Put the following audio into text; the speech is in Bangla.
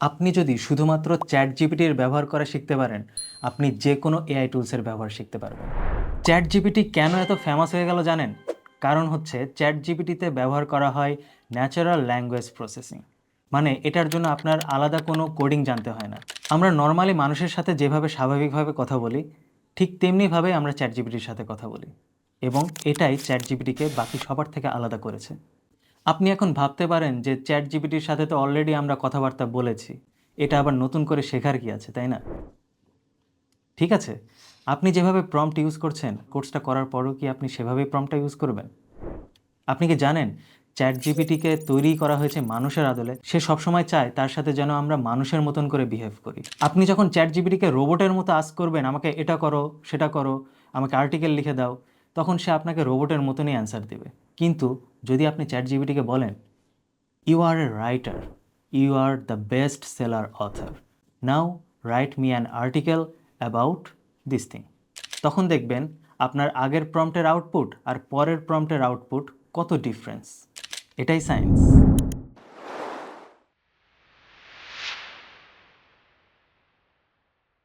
আপনি যদি শুধুমাত্র চ্যাট জিপিটির ব্যবহার করা শিখতে পারেন, আপনি যে কোনো এআই টুলসের ব্যবহার শিখতে পারবেন। চ্যাট জিপিটি কেন এত ফেমাস হয়ে গেল জানেন? কারণ হচ্ছে চ্যাট জিপিটিতে ব্যবহার করা হয় ন্যাচারাল ল্যাঙ্গুয়েজ প্রসেসিং মানে এটার জন্য আপনার আলাদা কোনো কোডিং জানতে হয় না। আমরা নর্মালি মানুষের সাথে যেভাবে স্বাভাবিকভাবে কথা বলি, ঠিক তেমনিভাবে আমরা চ্যাট জিপিটির সাথে কথা বলি। এবং এটাই চ্যাট জিপিটিকে বাকি সবার থেকে আলাদা করেছে। আপনি এখন ভাবতে পারেন যে চ্যাট জিপিটির সাথে তো অলরেডি আমরা কথাবার্তা বলেছি। এটা আবার নতুন করে শেখার কি আছে, তাই না? ঠিক আছে, আপনি যেভাবে প্রম্পট ইউজ করছেন কোর্সটা করার পরও কি আপনি সেভাবেই প্রম্পটটা ইউজ করবেন? আপনি কি জানেন চ্যাট জিপিটিকে তৈরি করা হয়েছে মানুষের আদলে, সে সবসময় চায় তার সাথে যেন আমরা মানুষের মতন করে বিহেভ করি। আপনি যখন চ্যাট জিপিটিকে রোবটের মতো আস করবেন, আমাকে এটা করো, সেটা করো, আমাকে আর্টিকেল লিখে দাও তখন সে আপনাকে রোবটের মতনই অ্যান্সার দেবে। কিন্তু যদি আপনি চ্যাট জিবিটিকে বলেন you are a writer you are the best seller author now write me an article about this thing তখন দেখবেন আপনার আগের প্রম্পটের আউটপুট আর পরের প্রম্পটের আউটপুট কত ডিফারেন্স এটাই সায়েন্স